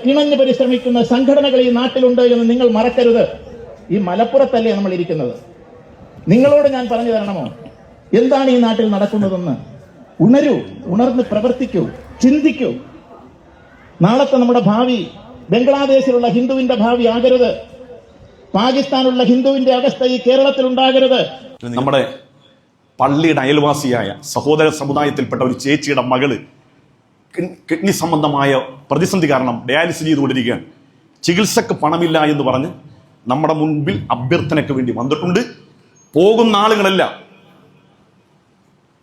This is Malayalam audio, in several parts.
കിണഞ്ഞ് പരിശ്രമിക്കുന്ന സംഘടനകൾ ഈ നാട്ടിലുണ്ട് എന്ന് നിങ്ങൾ മറക്കരുത്. ഈ മലപ്പുറത്തല്ലേ നമ്മൾ ഇരിക്കുന്നത്. നിങ്ങളോട് ഞാൻ പറഞ്ഞു തരണമോ? എന്താണ് ഈ നാട്ടിൽ നടക്കുന്നതെന്ന്? ഉണരൂ ഉണർന്ന് പ്രവർത്തിക്കൂ ചിന്തിക്കൂ. നാളത്തെ നമ്മുടെ ഭാവി ബംഗ്ലാദേശിലുള്ള ഹിന്ദുവിന്റെ ഭാവി ആകരുത്. പാകിസ്ഥാനുള്ള ഹിന്ദുവിന്റെ അവസ്ഥ ഈ കേരളത്തിൽ ഉണ്ടാകരുത്. നമ്മുടെ പള്ളിയുടെ അയൽവാസിയായ സഹോദര സമുദായത്തിൽപ്പെട്ട ഒരു ചേച്ചിയുടെ മകൾ കിഡ്നി സംബന്ധമായ പ്രതിസന്ധി കാരണം ഡയാലിസിസ് ചെയ്തുകൊണ്ടിരിക്കുകയാണ്. ചികിത്സക്ക് പണമില്ല എന്ന് പറഞ്ഞ് നമ്മുടെ മുൻപിൽ അഭ്യർത്ഥനയ്ക്ക് വേണ്ടി വന്നിട്ടുണ്ട്. പോകുന്ന ആളുകളല്ല.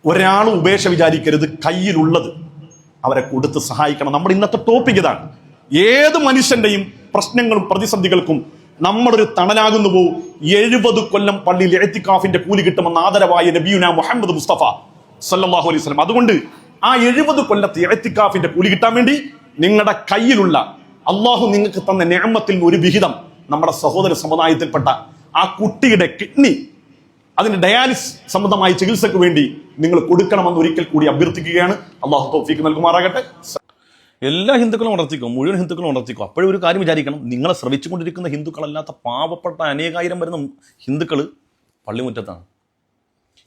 ഒരാൾ ഉപേക്ഷ വിചാരിക്കരുത് കയ്യിലുള്ളത് അവരെ കൊടുത്ത് സഹായിക്കണം. നമ്മുടെ ഇന്നത്തെ ടോപ്പിക് ഇതാണ്. ഏത് മനുഷ്യന്റെയും പ്രശ്നങ്ങളും പ്രതിസന്ധികൾക്കും നമ്മളൊരു തണലാകുന്നു പോകും എഴുപത് കൊല്ലം പള്ളിയിൽ എഴുത്തിക്കാഫിന്റെ കൂലി കിട്ടുമെന്ന് ആദരവായ നബിയുന മുഹമ്മദ് മുസ്തഫ സല്ലാഹു അലൈഹി അതുകൊണ്ട് ആ എഴുപത് കൊല്ലത്തെ എത്തിക്കാഫിന്റെ കൂലി കിട്ടാൻ വേണ്ടി നിങ്ങളുടെ കയ്യിലുള്ള അള്ളാഹു നിങ്ങൾക്ക് തന്ന നിയമത്തിൽ ഒരു വിഹിതം നമ്മുടെ സഹോദര സമുദായത്തിൽപ്പെട്ട ആ കുട്ടിയുടെ കിഡ്നി അതിന് ഡയാലിസ് സംബന്ധമായ ചികിത്സയ്ക്ക് വേണ്ടി നിങ്ങൾ കൊടുക്കണമെന്ന് ഒരിക്കൽ കൂടി അഭ്യർത്ഥിക്കുകയാണ്. അള്ളാഹു തോഫിക്ക് നൽകുമാറാകട്ടെ. എല്ലാ ഹിന്ദുക്കളും ഉണർത്തിക്കും മുഴുവൻ ഹിന്ദുക്കളും ഉണർത്തിക്കും അപ്പോഴും ഒരു കാര്യം വിചാരിക്കണം നിങ്ങളെ ശ്രവിച്ചുകൊണ്ടിരിക്കുന്ന ഹിന്ദുക്കളല്ലാത്ത പാവപ്പെട്ട അനേകായിരം വരുന്ന ഹിന്ദുക്കൾ പള്ളിമുറ്റത്താണ്.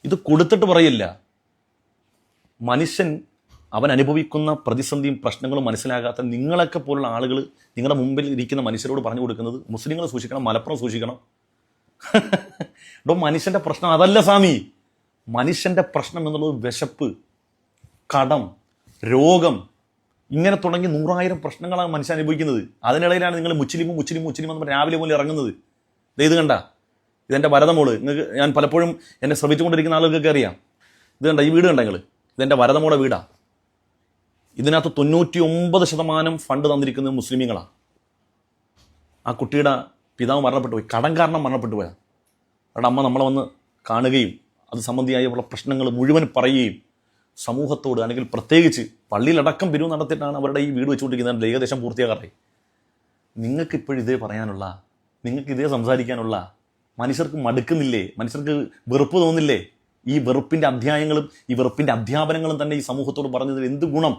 ഇത് കൊടുത്തിട്ട് പറയില്ല. മനുഷ്യൻ അവൻ അനുഭവിക്കുന്ന പ്രതിസന്ധിയും പ്രശ്നങ്ങളും മനസ്സിലാകാത്ത നിങ്ങളൊക്കെ പോലുള്ള ആളുകൾ നിങ്ങളുടെ മുമ്പിൽ ഇരിക്കുന്ന മനുഷ്യരോട് പറഞ്ഞു കൊടുക്കുന്നത് മുസ്ലിങ്ങളെ സൂക്ഷിക്കണം മലപ്പുറം സൂക്ഷിക്കണം. ഡോ മനുഷ്യന്റെ പ്രശ്നം അതല്ല സ്വാമി. മനുഷ്യന്റെ പ്രശ്നം എന്നുള്ളത് വിശപ്പ് കടം രോഗം ഇങ്ങനെ തുടങ്ങി നൂറായിരം പ്രശ്നങ്ങളാണ് മനുഷ്യൻ അനുഭവിക്കുന്നത്. അതിനിടയിലാണ് നിങ്ങൾ മുസ്ലിമും മുസ്ലിം മുസ്ലിം എന്ന് രാവിലെ മുതൽ ഇറങ്ങുന്നത്. ഇത് കണ്ട. ഇതെന്റെ ഭരതമോൾ നിങ്ങൾക്ക് ഞാൻ പലപ്പോഴും എന്നെ ശ്രമിച്ചുകൊണ്ടിരിക്കുന്ന ആളുകൾക്കൊക്കെ അറിയാം. ഇത് കണ്ട ഈ വീട് കണ്ട നിങ്ങൾ ഇതെന്റെ വരതമോടെ വീടാണ് ഇതിനകത്ത് തൊണ്ണൂറ്റി ഒമ്പത് ശതമാനം ഫണ്ട് തന്നിരിക്കുന്നത് മുസ്ലിമീങ്ങളാണ് ആ കുട്ടിയുടെ പിതാവ് മരണപ്പെട്ടു പോയി. കടം കാരണം മരണപ്പെട്ടു പോയാൽ അവരുടെ അമ്മ നമ്മളെ വന്ന് കാണുകയും അത് സംബന്ധിയായുള്ള പ്രശ്നങ്ങൾ മുഴുവൻ പറയുകയും സമൂഹത്തോട് അല്ലെങ്കിൽ പ്രത്യേകിച്ച് പള്ളിയിലടക്കം പിരിവ് നടത്തിയിട്ടാണ് അവരുടെ ഈ വീട് വെച്ചുകൊണ്ടിരിക്കുന്നത്. ഏകദേശം പൂർത്തിയാകാറായി. നിങ്ങൾക്കിപ്പോഴും ഇതേ പറയാനുള്ള നിങ്ങൾക്ക് ഇതേ സംസാരിക്കാനുള്ള മനുഷ്യർക്ക് മടുക്കുന്നില്ലേ? മനുഷ്യർക്ക് വെറുപ്പ് തോന്നില്ലേ? ഈ വെറുപ്പിന്റെ അധ്യായങ്ങളും ഈ വെറുപ്പിന്റെ അധ്യാപനങ്ങളും തന്നെ ഈ സമൂഹത്തോട് പറഞ്ഞതിൽ എന്ത് ഗുണം?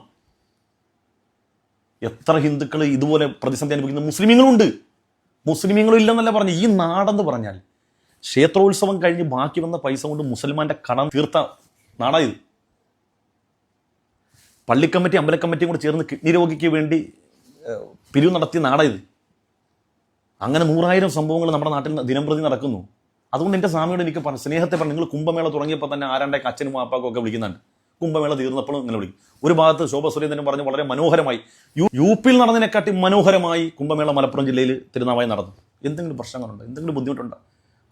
എത്ര ഹിന്ദുക്കൾ ഇതുപോലെ പ്രതിസന്ധി അനുഭവിക്കുന്ന മുസ്ലിമീങ്ങളുണ്ട്. മുസ്ലിമീങ്ങളും ഇല്ലെന്നല്ല പറഞ്ഞു. ഈ നാടെന്ന് പറഞ്ഞാൽ ക്ഷേത്രോത്സവം കഴിഞ്ഞ് ബാക്കി വന്ന പൈസ കൊണ്ട് മുസൽമാന്റെ കടം തീർത്ത നാടായത് പള്ളിക്കമ്മിറ്റി അമ്പലക്കമ്മിറ്റിയും കൂടെ ചേർന്ന് കിഡ്നി രോഗിക്ക് വേണ്ടി പിരിവ് നടത്തിയ നാടായത് അങ്ങനെ നൂറായിരം സംഭവങ്ങൾ നമ്മുടെ നാട്ടിൽ ദിനംപ്രതി നടക്കുന്നു. അതുകൊണ്ട് എന്റെ സ്വാമിയോട് എനിക്ക് പറഞ്ഞു സ്നേഹത്തെ പറഞ്ഞു നിങ്ങൾ കുംഭമേള തുടങ്ങിയപ്പോൾ തന്നെ ആരാണ്ടൊക്കെ അച്ഛനും അപ്പാക്കും ഒക്കെ വിളിക്കുന്നുണ്ട്. കുംഭമേള തീർന്നപ്പോഴും ഇങ്ങനെ വിളിക്കും. ഒരു ഭാഗത്ത് ശോഭ സുരേന്ദ്രൻ പറഞ്ഞു വളരെ മനോഹരമായി യു യു പിയിൽ നടന്നതിനെക്കാട്ടി മനോഹരമായി കുംഭമേള മലപ്പുറം ജില്ലയിൽ തിരുനാവായി നടന്നു. എന്തെങ്കിലും പ്രശ്നങ്ങളുണ്ടോ? എന്തെങ്കിലും ബുദ്ധിമുട്ടുണ്ടോ?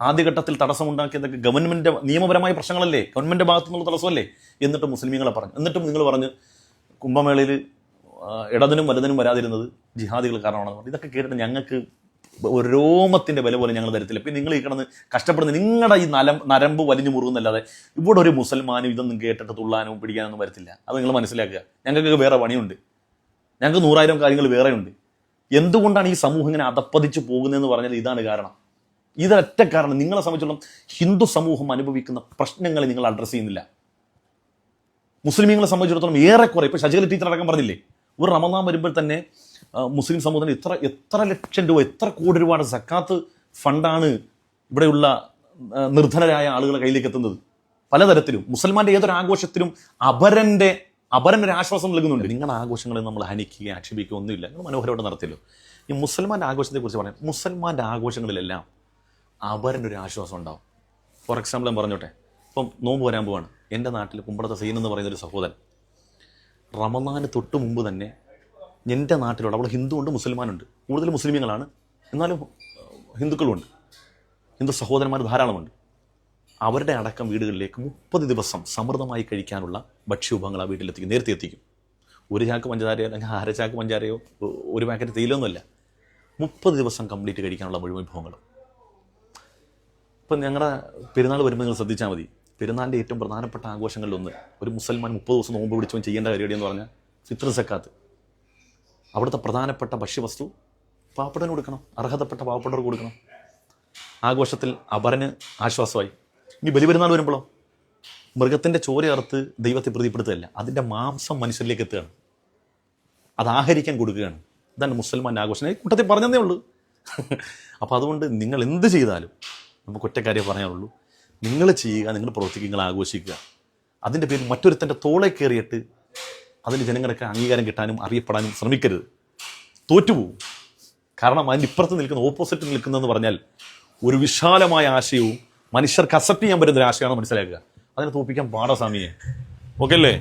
ആദ്യഘട്ടത്തിൽ തടസ്സമുണ്ടാക്കിയതൊക്കെ ഗവൺമെന്റ് നിയമപരമായ പ്രശ്നങ്ങളല്ലേ? ഗവൺമെന്റ് ഭാഗത്തു നിന്നുള്ള തടസ്സമല്ലേ? എന്നിട്ട് മുസ്ലിമീങ്ങളെ പറഞ്ഞു. എന്നിട്ടും നിങ്ങൾ പറഞ്ഞ് കുംഭമേളയിൽ ഇടതിനും വലുതിനും വരാതിരുന്നത് ജിഹാദികൾ കാരണമാണെന്ന് പറഞ്ഞു. ഇതൊക്കെ കേട്ടിട്ട് ഞങ്ങൾക്ക് ഒരു രോമത്തിന്റെ വില പോലും ഞങ്ങൾ തരത്തില്ല. പിന്നെ നിങ്ങൾ ഈ കിടന്ന് കഷ്ടപ്പെടുന്ന നിങ്ങളുടെ ഈ നരം നരമ്പ് വലിഞ്ഞു മുറുകുന്നല്ലാതെ ഇവിടെ ഒരു മുസൽമാനും ഇതൊന്നും കേട്ടിട്ട് തുള്ളാനും പിടിക്കാനൊന്നും വരത്തില്ല. അത് നിങ്ങൾ മനസ്സിലാക്കുക. ഞങ്ങൾക്ക് വേറെ പണിയുണ്ട്. ഞങ്ങൾക്ക് നൂറായിരം കാര്യങ്ങൾ വേറെയുണ്ട്. എന്തുകൊണ്ടാണ് ഈ സമൂഹം ഇങ്ങനെ അതപ്പതിച്ച് പോകുന്നതെന്ന് പറഞ്ഞാൽ ഇതാണ് കാരണം. ഇതൊറ്റ കാരണം. നിങ്ങളെ സംബന്ധിച്ചോളം ഹിന്ദു സമൂഹം അനുഭവിക്കുന്ന പ്രശ്നങ്ങളെ നിങ്ങൾ അഡ്രസ്സ് ചെയ്യുന്നില്ല. മുസ്ലിമീങ്ങളെ സംബന്ധിച്ചിടത്തോളം ഏറെക്കുറെ ഇപ്പോൾ ശശികല ടീച്ചർ അടക്കം പറഞ്ഞില്ലേ? ഒരു റമദാൻ വരുമ്പോൾ തന്നെ മുസ്ലിം സമൂഹത്തിന് ഇത്ര എത്ര ലക്ഷം രൂപ എത്ര കോടി രൂപയുടെ സക്കാത്ത് ഫണ്ടാണ് ഇവിടെയുള്ള നിർധനരായ ആളുകളെ കയ്യിലേക്ക് എത്തുന്നത്? പലതരത്തിലും. മുസൽമാന്റെ ഏതൊരു ആഘോഷത്തിലും അപരന്റെ അപരൻ ഒരു ആശ്വാസം നൽകുന്നുണ്ട്. നിങ്ങളുടെ ആഘോഷങ്ങളെ നമ്മൾ ഹനിക്കുകയും ആക്ഷേപിക്കുകയോ ഒന്നുമില്ല. നിങ്ങൾ മനോഹരമായിട്ട് നടത്തിയല്ലോ. ഈ മുസൽമാന്റെ ആഘോഷത്തെക്കുറിച്ച് പറയാം. മുസൽമാന്റെ ആഘോഷങ്ങളിലെല്ലാം അപരൻ ഒരു ആശ്വാസം ഉണ്ടാവും. ഫോർ എക്സാമ്പിൾ ഞാൻ പറഞ്ഞോട്ടെ. ഇപ്പം നോമ്പ് വരാൻ പോവാണ്. എന്റെ നാട്ടിൽ കുമ്പളത്തെ സീൻ എന്ന് പറയുന്ന ഒരു സഹോദരൻ റമദാന് തൊട്ട് മുമ്പ് തന്നെ എന്റെ നാട്ടിലുള്ള അവിടെ ഹിന്ദു ഉണ്ട് മുസൽമാനുണ്ട്. കൂടുതൽ മുസ്ലിമീങ്ങളാണ്. എന്നാലും ഹിന്ദുക്കളുണ്ട്. ഹിന്ദു സഹോദരന്മാർ ധാരാളമുണ്ട്. അവരുടെ അടക്കം വീടുകളിലേക്ക് മുപ്പത് ദിവസം സമൃദ്ധമായി കഴിക്കാനുള്ള ഭക്ഷ്യവിഭവങ്ങൾ ആ വീട്ടിലെത്തിക്കും നേരത്തെ എത്തിക്കും. ഒരു ചാക്ക് പഞ്ചസാരയോ അല്ലെങ്കിൽ അര ചാക്ക് പഞ്ചാരയോ ഒരു പാക്കറ്റ് തേയിലൊന്നുമല്ല മുപ്പത് ദിവസം കംപ്ലീറ്റ് കഴിക്കാനുള്ള മുഴുവൻ വിഭവങ്ങൾ ഇപ്പം ഞങ്ങളുടെ പെരുന്നാൾ വരുമ്പോൾ നിങ്ങൾ ശ്രദ്ധിച്ചാൽ മതി. പെരുന്നാളിന്റെ ഏറ്റവും പ്രധാനപ്പെട്ട ആഘോഷങ്ങളിലൊന്ന് ഒരു മുസൽമാൻ മുപ്പത് ദിവസം നോമ്പ് പിടിച്ചവൻ ചെയ്യേണ്ട പരിപാടി എന്ന് പറഞ്ഞാൽ ഫിത്ര സക്കാത്ത്. അവിടുത്തെ പ്രധാനപ്പെട്ട ഭക്ഷ്യവസ്തു പാവപ്പെട്ടവന് കൊടുക്കണം. അർഹതപ്പെട്ട പാവപ്പെട്ടവർക്ക് കൊടുക്കണം. ആഘോഷത്തിൽ അപരന് ആശ്വാസമായി. ഇനി ബലിപെരുന്നാൾ വരുമ്പോഴോ? മൃഗത്തിന്റെ ചോര അറുത്ത് ദൈവത്തെ പ്രീതിപ്പെടുത്തുകയല്ല. അതിന്റെ മാംസം മനുഷ്യരിലേക്ക് എത്തുകയാണ്. അത് ആഹരിക്കാൻ കൊടുക്കുകയാണ്. ഇതാണ് മുസൽമാൻ ആഘോഷം. ഈ കൂട്ടത്തിൽ പറഞ്ഞതേ ഉള്ളൂ. അപ്പോൾ അതുകൊണ്ട് നിങ്ങൾ എന്ത് ചെയ്താലും നമുക്ക് ഒറ്റക്കാര്യം പറയാനുള്ളൂ. നിങ്ങൾ ചെയ്യുക നിങ്ങൾ പ്രവർത്തിക്കുക നിങ്ങൾ ആഘോഷിക്കുക. അതിന്റെ പേരിൽ മറ്റൊരുത്തന്റെ തോളെ കയറിയിട്ട് അതിന് ജനങ്ങൾക്ക് അംഗീകാരം കിട്ടാനും അറിയപ്പെടാനും ശ്രമിക്കരുത്. തോറ്റുപോകും. കാരണം അതിന്റെ ഇപ്പുറത്ത് നിൽക്കുന്ന ഓപ്പോസിറ്റ് നിൽക്കുന്നതെന്ന് പറഞ്ഞാൽ ഒരു വിശാലമായ ആശയവും മനുഷ്യർക്ക് അക്സെപ്റ്റ് ചെയ്യാൻ പറ്റുന്ന ഒരു ആശയമാണ് മനസ്സിലാക്കുക. അതിനെ തോപ്പിക്കാൻ പാടാ സ്വാമിയെ. ഓക്കെ അല്ലേ?